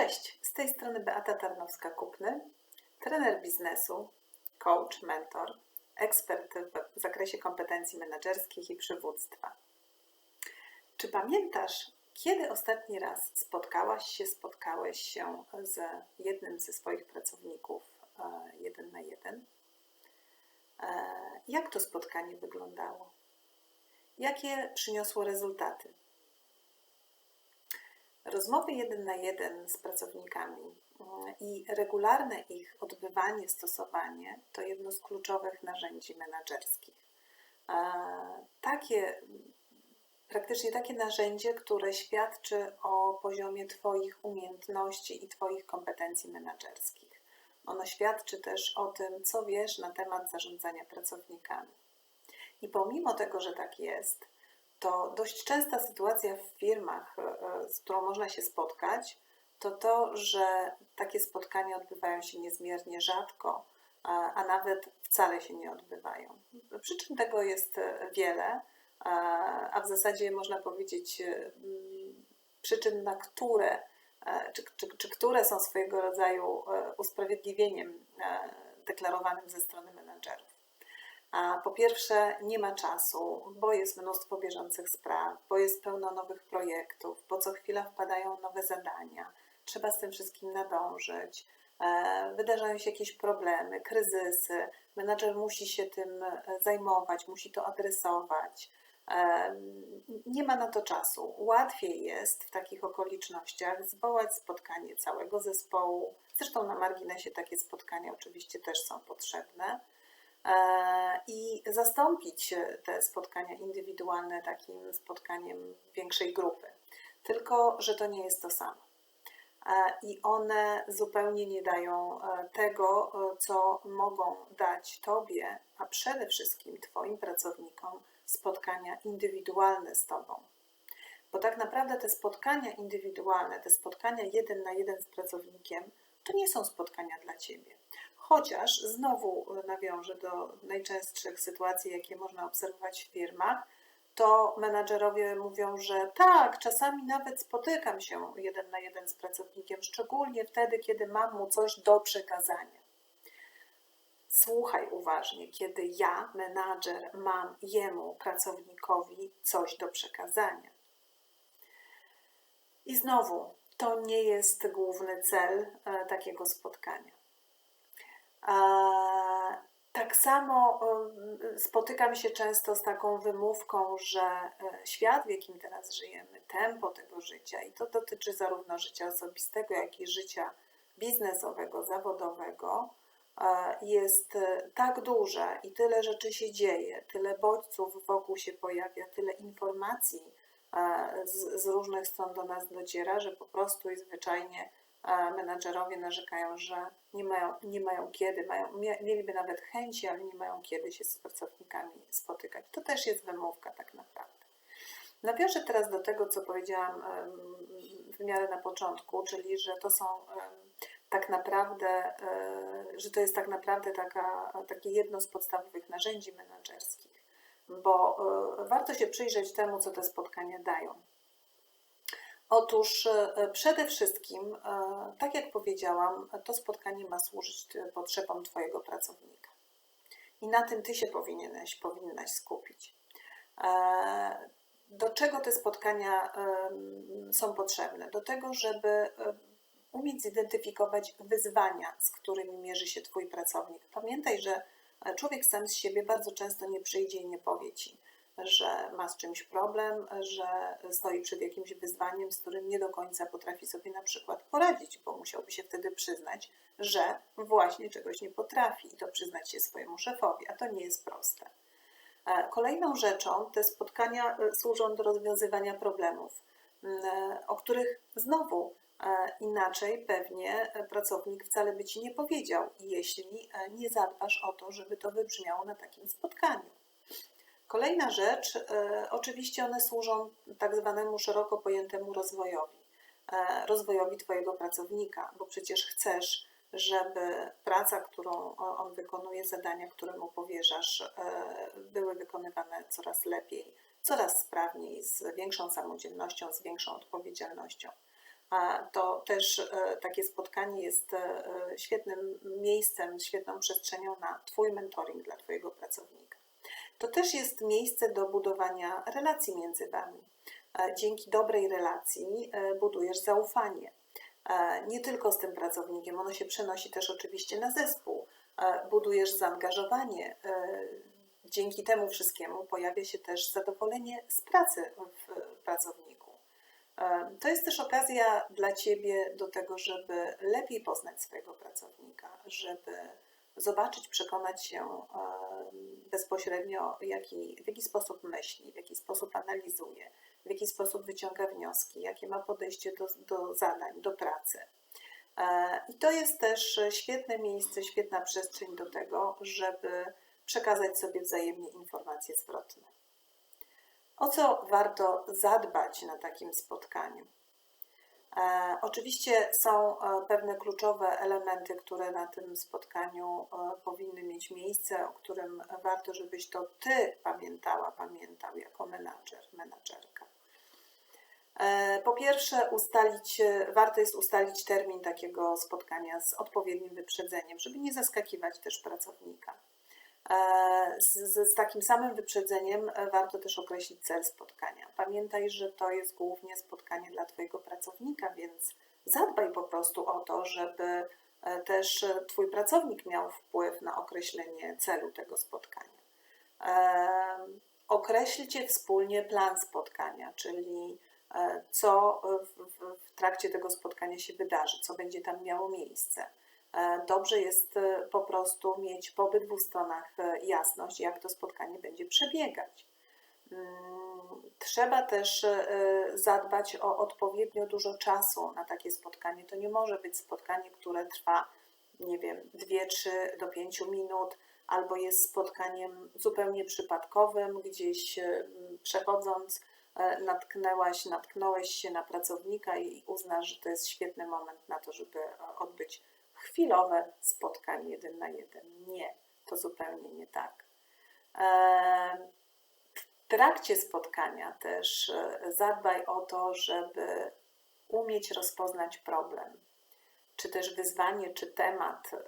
Cześć, z tej strony Beata Tarnowska-Kupny, trener biznesu, coach, mentor, ekspert w zakresie kompetencji menedżerskich i przywództwa. Czy pamiętasz, kiedy ostatni raz spotkałaś się, spotkałeś się z jednym ze swoich pracowników e, jeden na jeden? E, jak to spotkanie wyglądało? Jakie przyniosło rezultaty? Rozmowy jeden na jeden z pracownikami mm, i regularne ich odbywanie, stosowanie to jedno z kluczowych narzędzi menedżerskich. Takie, praktycznie takie narzędzie, które świadczy o poziomie Twoich umiejętności i Twoich kompetencji menedżerskich. Ono świadczy też o tym, co wiesz na temat zarządzania pracownikami. I pomimo tego, że tak jest, to dość częsta sytuacja w firmach, e, e, z którą można się spotkać, to to, że takie spotkania odbywają się niezmiernie rzadko, a nawet wcale się nie odbywają. Przyczyn tego jest e, wiele, a w zasadzie można powiedzieć przyczyn, na które, czy, czy, czy które są swojego rodzaju usprawiedliwieniem deklarowanym ze strony menedżerów. A po pierwsze, nie ma czasu, bo jest mnóstwo bieżących spraw, bo jest pełno nowych projektów, bo co chwila wpadają nowe zadania, trzeba z tym wszystkim nadążyć. E, wydarzają się jakieś problemy, kryzysy, menadżer musi się tym e, zajmować, musi to adresować. E, nie ma na to czasu. Łatwiej jest w takich okolicznościach zwołać spotkanie całego zespołu. Zresztą na marginesie takie spotkania oczywiście też są potrzebne i zastąpić te spotkania indywidualne takim spotkaniem większej grupy. Tylko, że to nie jest to samo. E, I one zupełnie nie dają e, tego, co mogą dać Tobie, a przede wszystkim Twoim pracownikom spotkania indywidualne z Tobą. Bo tak naprawdę te spotkania indywidualne, te spotkania jeden na jeden z pracownikiem, to nie są spotkania dla Ciebie. Chociaż znowu nawiążę do najczęstszych sytuacji, jakie można obserwować w firmach, to menadżerowie mówią, że tak, czasami nawet spotykam się jeden na jeden z pracownikiem, szczególnie wtedy, kiedy mam mu coś do przekazania. Słuchaj uważnie, kiedy ja, menadżer, mam jemu, pracownikowi, coś do przekazania. I znowu, to nie jest główny cel e, takiego spotkania. Tak samo spotykam się często z taką wymówką, że e, świat, w jakim teraz żyjemy, tempo tego życia, i to dotyczy zarówno życia osobistego, jak i życia biznesowego, zawodowego, e, jest e, tak duże i tyle rzeczy się dzieje, tyle bodźców wokół się pojawia, tyle informacji z, z różnych stron do nas dociera, że po prostu i zwyczajnie menadżerowie narzekają, że nie mają, nie mają kiedy, mają, mieliby nawet chęci, ale nie mają kiedy się z pracownikami spotykać. To też jest wymówka tak naprawdę. Nawiążę teraz do tego, co powiedziałam w miarę na początku, czyli że to są tak naprawdę, e, że to jest tak naprawdę taka, takie jedno z podstawowych narzędzi menedżerskich, bo e, warto się przyjrzeć temu, co te spotkania dają. Otóż e, przede wszystkim, e, tak jak powiedziałam, to spotkanie ma służyć potrzebom Twojego pracownika. I na tym Ty się powinieneś, powinnaś skupić. E, do czego te spotkania są potrzebne? Do tego, żeby umieć zidentyfikować wyzwania, z którymi mierzy się Twój pracownik. Pamiętaj, że człowiek sam z siebie bardzo często nie przyjdzie i nie powie Ci, że ma z czymś problem, że stoi przed jakimś wyzwaniem, z którym nie do końca potrafi sobie na przykład poradzić, bo musiałby się wtedy przyznać, że właśnie czegoś nie potrafi i to przyznać się swojemu szefowi, a to nie jest proste. E, kolejną rzeczą te spotkania e, służą do rozwiązywania problemów, e, o których znowu inaczej pewnie pracownik wcale by ci nie powiedział, jeśli nie zadbasz o to, żeby to wybrzmiało na takim spotkaniu. Kolejna rzecz, e, oczywiście one służą tak zwanemu szeroko pojętemu rozwojowi, e, rozwojowi Twojego pracownika, bo przecież chcesz, żeby praca, którą on wykonuje, zadania, które mu powierzasz, e, były wykonywane coraz lepiej, coraz sprawniej, z większą samodzielnością, z większą odpowiedzialnością. to też takie spotkanie jest świetnym miejscem, świetną przestrzenią na Twój mentoring dla Twojego pracownika. To też jest miejsce do budowania relacji między Wami. E, dzięki dobrej relacji budujesz zaufanie. Nie tylko z tym pracownikiem, ono się przenosi też oczywiście na zespół. Budujesz zaangażowanie. Dzięki temu wszystkiemu pojawia się też zadowolenie z pracy w pracowniku. To jest też okazja dla Ciebie do tego, żeby lepiej poznać swojego pracownika, żeby zobaczyć, przekonać się bezpośrednio, jaki, w jaki sposób myśli, w jaki sposób analizuje, w jaki sposób wyciąga wnioski, jakie ma podejście do, do zadań, do pracy. E, I to jest też świetne miejsce, świetna przestrzeń do tego, żeby przekazać sobie wzajemnie informacje zwrotne. O co warto zadbać na takim spotkaniu? E, oczywiście są e, pewne kluczowe elementy, które na tym spotkaniu e, powinny mieć miejsce, o którym warto, żebyś to ty pamiętała, pamiętał jako menadżer, menadżerka. Po pierwsze, ustalić, warto jest ustalić termin takiego spotkania z odpowiednim wyprzedzeniem, żeby nie zaskakiwać też pracownika. E, z, z, takim samym wyprzedzeniem e, warto też określić cel spotkania. Pamiętaj, że to jest głównie spotkanie dla Twojego pracownika, więc zadbaj po prostu o to, żeby e, też Twój pracownik miał wpływ na określenie celu tego spotkania. Określcie wspólnie plan spotkania, czyli co w, w, w trakcie tego spotkania się wydarzy, co będzie tam miało miejsce dobrze jest e, po prostu mieć po obydwu stronach e, jasność, jak to spotkanie będzie przebiegać. Mm, trzeba też zadbać o odpowiednio dużo czasu na takie spotkanie. To nie może być spotkanie, które trwa, nie wiem, 2-3 do 5 minut, albo jest spotkaniem zupełnie przypadkowym, gdzieś przechodząc natknęłaś, natknąłeś się na pracownika i uznasz, że to jest świetny moment na to, żeby odbyć chwilowe spotkanie jeden na jeden. Nie, to zupełnie nie tak. W trakcie spotkania też e, zadbaj o to, żeby umieć rozpoznać problem, czy też wyzwanie, czy temat, e,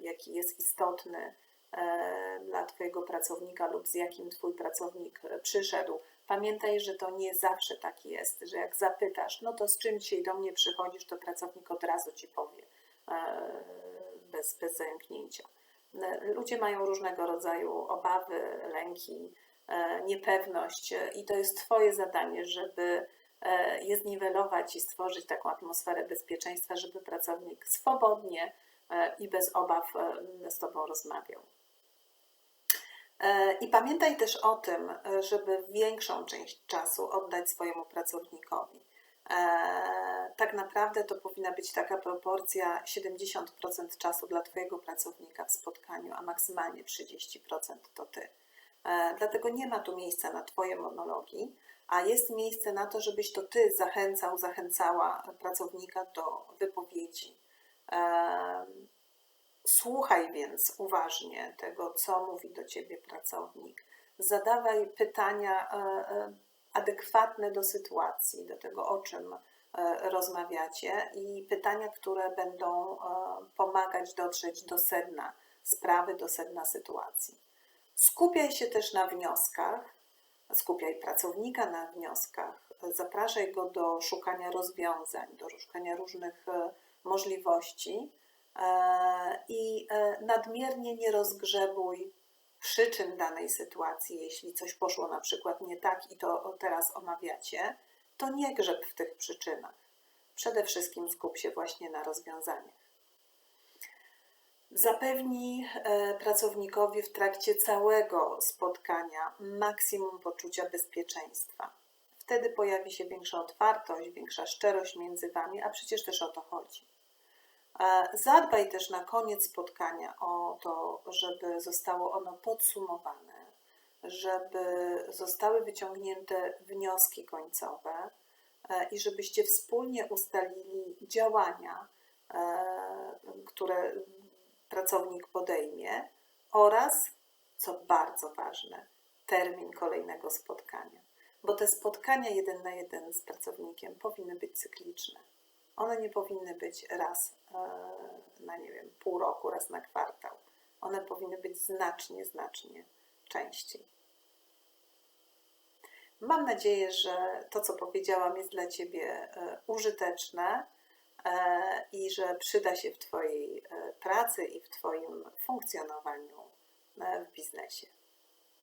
jaki jest istotny e, dla Twojego pracownika lub z jakim Twój pracownik przyszedł. Pamiętaj, że to nie zawsze tak jest, że jak zapytasz, no to z czym dzisiaj do mnie przychodzisz, to pracownik od razu Ci powie E, bez, bez zająknięcia. E, ludzie mają różnego rodzaju obawy, lęki, e, niepewność i to jest Twoje zadanie, żeby je zniwelować i stworzyć taką atmosferę bezpieczeństwa, żeby pracownik swobodnie i bez obaw z Tobą rozmawiał. I pamiętaj też o tym, żeby większą część czasu oddać swojemu pracownikowi. E, tak naprawdę to powinna być taka proporcja 70% czasu dla Twojego pracownika w spotkaniu, a maksymalnie 30% to Ty. E, dlatego nie ma tu miejsca na Twoje monologi, a jest miejsce na to, żebyś to Ty zachęcał, zachęcała pracownika do wypowiedzi. E, słuchaj więc uważnie tego, co mówi do Ciebie pracownik. Zadawaj pytania adekwatne do sytuacji, do tego, o czym e, rozmawiacie i pytania, które będą e, pomagać dotrzeć do sedna sprawy, do sedna sytuacji. Skupiaj się też na wnioskach, skupiaj pracownika na wnioskach, zapraszaj go do szukania rozwiązań, do szukania różnych e, możliwości i nadmiernie nie rozgrzebuj przyczyn danej sytuacji, jeśli coś poszło na przykład nie tak i to teraz omawiacie, to nie grzeb w tych przyczynach. Przede wszystkim skup się właśnie na rozwiązaniach. Zapewni e, pracownikowi w trakcie całego spotkania maksimum poczucia bezpieczeństwa. Wtedy pojawi się większa otwartość, większa szczerość między Wami, a przecież też o to chodzi. E, zadbaj też na koniec spotkania o to, żeby zostało ono podsumowane, żeby zostały wyciągnięte wnioski końcowe e, i żebyście wspólnie ustalili działania, e, które pracownik podejmie oraz, co bardzo ważne, termin kolejnego spotkania. Bo te spotkania jeden na jeden z pracownikiem powinny być cykliczne. One nie powinny być raz e, na, nie wiem, pół roku, raz na kwartał. One powinny być znacznie, znacznie częściej. Mam nadzieję, że to, co powiedziałam, jest dla Ciebie e, użyteczne e, i że przyda się w Twojej e, pracy i w Twoim funkcjonowaniu w biznesie.